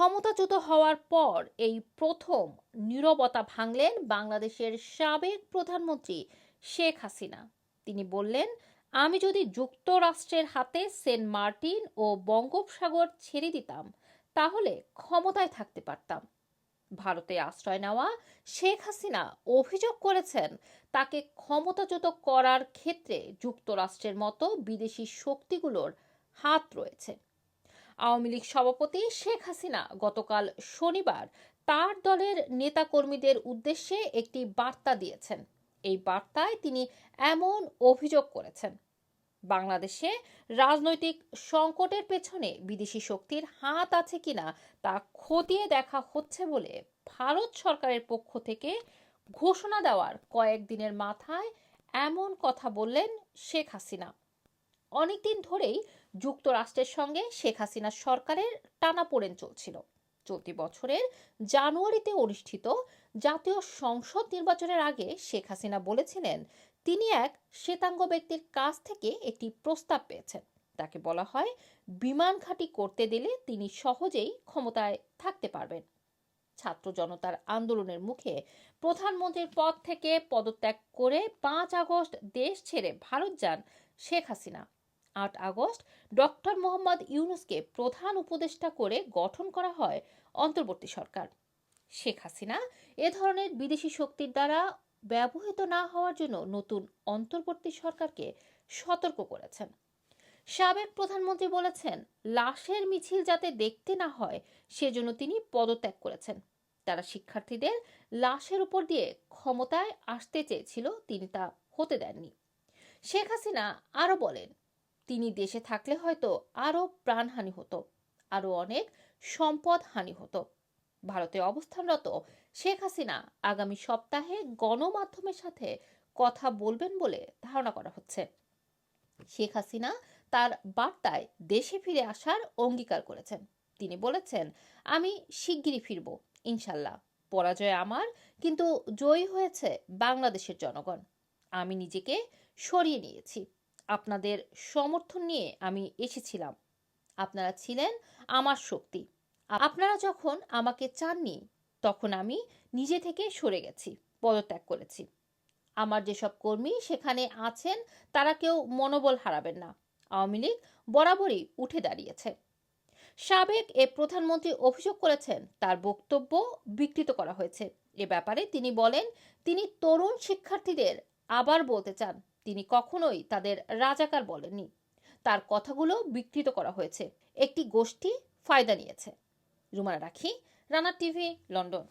ক্ষমতাচ্যুত হওয়ার পর এই প্রথম নীরবতা ভাঙলেন বাংলাদেশের সাবেক প্রধানমন্ত্রী শেখ হাসিনা। তিনি বললেন, আমি যদি যুক্তরাষ্ট্রের হাতে সেন্ট মার্টিন ও বঙ্গোপসাগর ছেড়ে দিতাম, তাহলে ক্ষমতায় থাকতে পারতাম। ভারতে আশ্রয় নেওয়া শেখ হাসিনা অভিযোগ করেছেন, তাকে ক্ষমতাচ্যুত করার ক্ষেত্রে যুক্তরাষ্ট্রের মতো বিদেশি শক্তিগুলোর হাত রয়েছে। আওয়ামী লীগ সভাপতি শেখ হাসিনা গতকাল শনিবার তার দলের নেতাকর্মীদের উদ্দেশ্যে একটি বার্তা দিয়েছেন। এই বার্তায় তিনি এমন অভিযোগ করেছেন। বাংলাদেশে রাজনৈতিক সংকটের পেছনে বিদেশি শক্তির হাত আছে কিনা তা খতিয়ে দেখা হচ্ছে বলে ভারত সরকারের পক্ষ থেকে ঘোষণা দেওয়ার কয়েকদিনের মাথায় এমন কথা বললেন শেখ হাসিনা। অনেকদিন ধরেই যুক্তরাষ্ট্রের সঙ্গে শেখ হাসিনা সরকারের টানাপোড়েন চলছিল। চলতি বছরের জানুয়ারিতে অনুষ্ঠিত জাতীয় সংসদ নির্বাচনের আগে শেখ হাসিনা বলেছিলেন, তিনি এক শ্বেতাঙ্গ ব্যক্তির কাছ থেকে একটি প্রস্তাব পেয়েছেন। তাকে বলা হয়, বিমান ঘাঁটি করতে দিলে তিনি সহজেই ক্ষমতায় থাকতে পারবেন। ছাত্র জনতার আন্দোলনের মুখে প্রধানমন্ত্রীর পদ থেকে পদত্যাগ করে পাঁচ আগস্ট দেশ ছেড়ে ভারত যান শেখ হাসিনা। আট আগস্ট, ডক্টর মোহাম্মদ ইউনুসকে প্রধান উপদেষ্টা করে গঠন করা হয় অন্তর্বর্তী সরকার। শেখ হাসিনা এ ধরনের বিদেশি শক্তির দ্বারা ব্যবহৃত না হওয়ার জন্য নতুন অন্তর্বর্তী সরকারকে সতর্ক করেছেন। সাবেক প্রধানমন্ত্রী বলেছেন, লাশের মিছিল যাতে দেখতে না হয়, সেজন্য তিনি পদত্যাগ করেছেন। তারা শিক্ষার্থীদের লাশের উপর দিয়ে ক্ষমতায় আসতে চেয়েছিল, তিনি তা হতে দেননি। শেখ হাসিনা আরও বলেন তিনি দেশে থাকলে হয়তো আরও প্রাণহানি হতো, আরও অনেক সম্পদ হানি হতো। ভারতে অবস্থানরত শেখ হাসিনা আগামী সপ্তাহে গণমাধ্যমের সাথে কথা বলবেন বলে ধারণা করা হচ্ছে। শেখ হাসিনা তার বার্তায় দেশে ফিরে আসার অঙ্গীকার করেছেন। তিনি বলেছেন, আমি শিগগিরই ফিরব, ইনশাল্লাহ। পরাজয় আমার, কিন্তু জয়ী হয়েছে বাংলাদেশের জনগণ। আমি নিজেকে সরিয়ে নিয়েছি। আপনাদের সমর্থন নিয়ে আমি এসেছিলাম। আপনারা ছিলেন আমার শক্তি। আপনারা যখন আমাকে চাননি, তখন আমি নিজে থেকে সরে গেছি, পদত্যাগ করেছি। আমার যেসব কর্মী সেখানে আছেন, তারা কেউ মনোবল হারাবেন না। আওয়ামী লীগ বরাবরই উঠে দাঁড়িয়েছে। সাবেক এ প্রধানমন্ত্রী অভিযোগ করেছেন, তার বক্তব্য বিকৃত করা হয়েছে। এ ব্যাপারে তিনি বলেন, তিনি তরুণ শিক্ষার্থীদের আবার বলতে চান তিনি কখনোই তাদের রাজাকার বলেননি। তার কথাগুলো বিকৃত করা হয়েছে। একটি গোষ্ঠী ফায়দা নিয়েছে। রুমানা রাখি, রানা টিভি, লন্ডন।